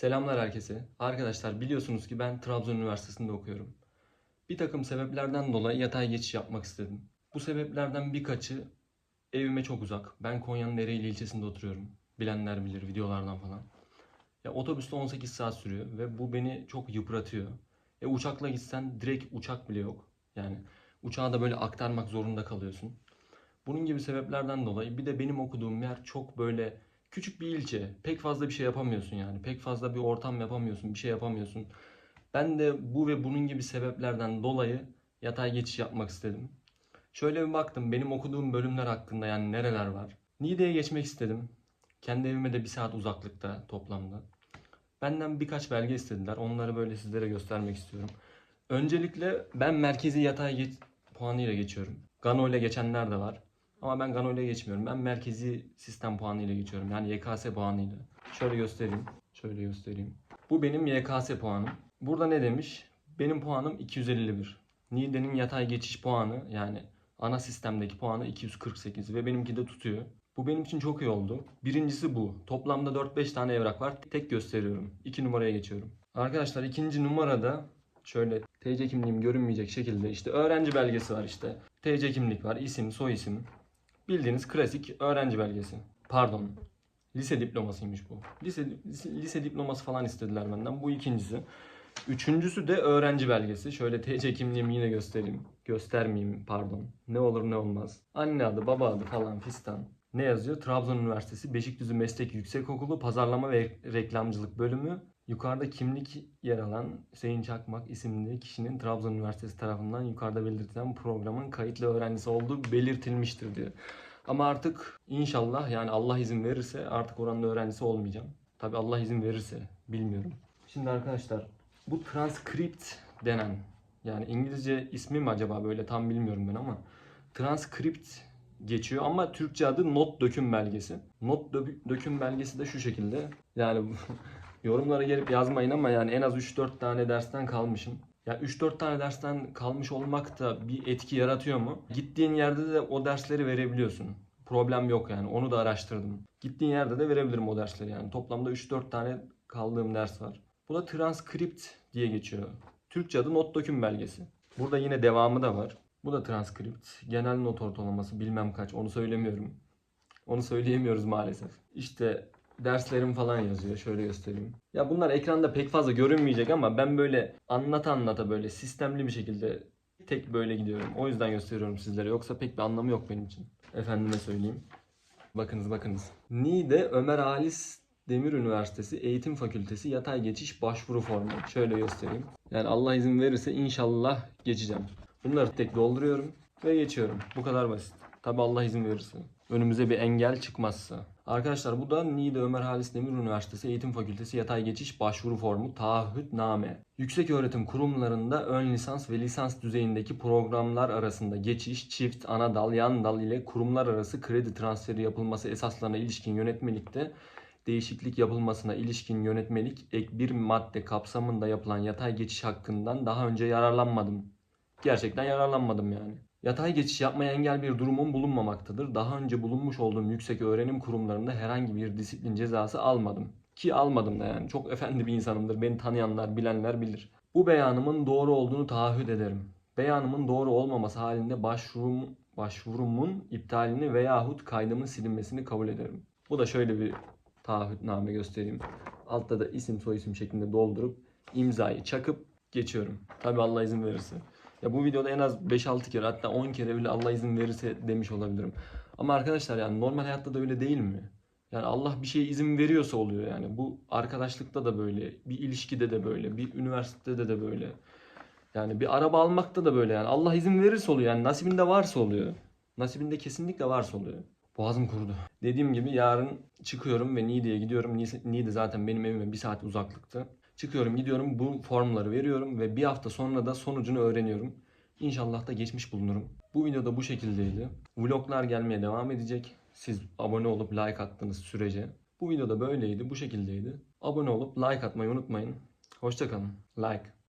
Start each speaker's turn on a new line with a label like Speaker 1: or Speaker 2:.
Speaker 1: Selamlar herkese. Arkadaşlar biliyorsunuz ki ben Trabzon Üniversitesi'nde okuyorum. Bir takım sebeplerden dolayı yatay geçiş yapmak istedim. Bu sebeplerden birkaçı evime çok uzak. Ben Konya'nın Ereğli ilçesinde oturuyorum. Bilenler bilir videolardan falan. Ya otobüste 18 saat sürüyor ve bu beni çok yıpratıyor. E uçakla gitsen direkt uçak bile yok. Yani uçağı da böyle aktarmak zorunda kalıyorsun. Bunun gibi sebeplerden dolayı bir de benim okuduğum yer çok böyle küçük bir ilçe. Pek fazla bir şey yapamıyorsun yani. Pek fazla bir ortam yapamıyorsun, bir şey yapamıyorsun. Ben de bu ve bunun gibi sebeplerden dolayı yatay geçiş yapmak istedim. Şöyle bir baktım benim okuduğum bölümler hakkında yani nereler var. Niğde'ye geçmek istedim. Kendi evime de bir saat uzaklıkta toplamda. Benden birkaç belge istediler. Onları böyle sizlere göstermek istiyorum. Öncelikle ben merkezi yatay geç puanıyla geçiyorum. Gano ile geçenler de var. Ama ben Gano ile geçmiyorum. Ben merkezi sistem puanıyla geçiyorum. Yani YKS puanıyla. Şöyle göstereyim. Şöyle göstereyim. Bu benim YKS puanım. Burada ne demiş? Benim puanım 251. Niğde'nin yatay geçiş puanı yani ana sistemdeki puanı 248 ve benimki de tutuyor. Bu benim için çok iyi oldu. Birincisi bu. Toplamda 4-5 tane evrak var. Tek gösteriyorum. 2 numaraya geçiyorum. Arkadaşlar ikinci numarada şöyle TC kimliğim görünmeyecek şekilde işte öğrenci belgesi var işte. TC kimlik var, isim, soy isim. Bildiğiniz klasik öğrenci belgesi. Pardon. Lise diplomasıymış bu. Lise, lise, lise diploması falan istediler benden. Bu ikincisi. Üçüncüsü de öğrenci belgesi. Şöyle TC kimliğimi yine göstereyim. Göstermeyeyim pardon. Ne olur ne olmaz. Anne adı, baba adı falan fistan. Ne yazıyor? Trabzon Üniversitesi Beşikdüzü Meslek Yüksekokulu Pazarlama ve Reklamcılık Bölümü. Yukarıda kimlik yer alan Hüseyin Çakmak isimli kişinin Trabzon Üniversitesi tarafından yukarıda belirtilen programın kayıtlı öğrencisi olduğu belirtilmiştir diyor. Ama artık inşallah yani Allah izin verirse artık oranın öğrencisi olmayacağım. Tabi Allah izin verirse bilmiyorum. Şimdi arkadaşlar bu transkript denen yani İngilizce ismi mi acaba böyle tam bilmiyorum ben ama transkript geçiyor ama Türkçe adı not döküm belgesi. Not dö- döküm belgesi de şu şekilde. Yani yorumlara gelip yazmayın ama yani en az 3-4 tane dersten kalmışım. Ya 3-4 tane dersten kalmış olmak da bir etki yaratıyor mu? Gittiğin yerde de o dersleri verebiliyorsun. Problem yok yani. Onu da araştırdım. Gittiğin yerde de verebilirim o dersleri yani. Toplamda 3-4 tane kaldığım ders var. Bu da transkript diye geçiyor. Türkçe adı not döküm belgesi. Burada yine devamı da var. Bu da transkript. Genel not ortalaması bilmem kaç. Onu söylemiyorum. Onu söyleyemiyoruz maalesef. İşte derslerim falan yazıyor. Şöyle göstereyim. Ya bunlar ekranda pek fazla görünmeyecek ama ben böyle anlata anlata böyle sistemli bir şekilde tek böyle gidiyorum. O yüzden gösteriyorum sizlere. Yoksa pek bir anlamı yok benim için. Efendime söyleyeyim. Bakınız bakınız. Niğde Ömer Halis Demir Üniversitesi Eğitim Fakültesi yatay geçiş başvuru formu. Şöyle göstereyim. Yani Allah izin verirse inşallah geçeceğim. Bunları tek dolduruyorum ve geçiyorum. Bu kadar basit. Tabi Allah izin verirse. Önümüze bir engel çıkmazsa. Arkadaşlar bu da Niğde Ömer Halis Demir Üniversitesi Eğitim Fakültesi yatay geçiş başvuru formu taahhütname. Yüksek öğretim kurumlarında ön lisans ve lisans düzeyindeki programlar arasında geçiş, çift, ana dal, yan dal ile kurumlar arası kredi transferi yapılması esaslarına ilişkin yönetmelikte değişiklik yapılmasına ilişkin yönetmelik ek bir madde kapsamında yapılan yatay geçiş hakkından daha önce yararlanmadım. Gerçekten yararlanmadım yani. Yatay geçiş yapmaya engel bir durumum bulunmamaktadır. Daha önce bulunmuş olduğum yüksek öğrenim kurumlarında herhangi bir disiplin cezası almadım. Ki almadım da yani. Çok efendi bir insanımdır. Beni tanıyanlar, bilenler bilir. Bu beyanımın doğru olduğunu taahhüt ederim. Beyanımın doğru olmaması halinde başvurum, başvurumun iptalini veyahut kaydımın silinmesini kabul ederim. Bu da şöyle bir taahhütname göstereyim. Altta da isim soyisim şeklinde doldurup imzayı çakıp geçiyorum. Tabi Allah izin verirse. Ya bu videoda en az 5-6 kere hatta 10 kere bile Allah izin verirse demiş olabilirim. Ama arkadaşlar yani normal hayatta da öyle değil mi? Yani Allah bir şeye izin veriyorsa oluyor yani. Bu arkadaşlıkta da böyle, bir ilişkide de böyle, bir üniversitede de böyle. Yani bir araba almakta da böyle yani. Allah izin verirse oluyor yani. Nasibinde varsa oluyor. Nasibinde kesinlikle varsa oluyor. Boğazım kurudu. Dediğim gibi yarın çıkıyorum ve Niğde'ye gidiyorum. Niğde zaten benim evime bir saat uzaklıkta. Çıkıyorum gidiyorum bu formları veriyorum ve bir hafta sonra da sonucunu öğreniyorum. İnşallah da geçmiş bulunurum. Bu videoda bu şekildeydi. Vloglar gelmeye devam edecek. Siz abone olup like attığınız sürece. Bu videoda böyleydi, bu şekildeydi. Abone olup like atmayı unutmayın. Hoşçakalın. Like.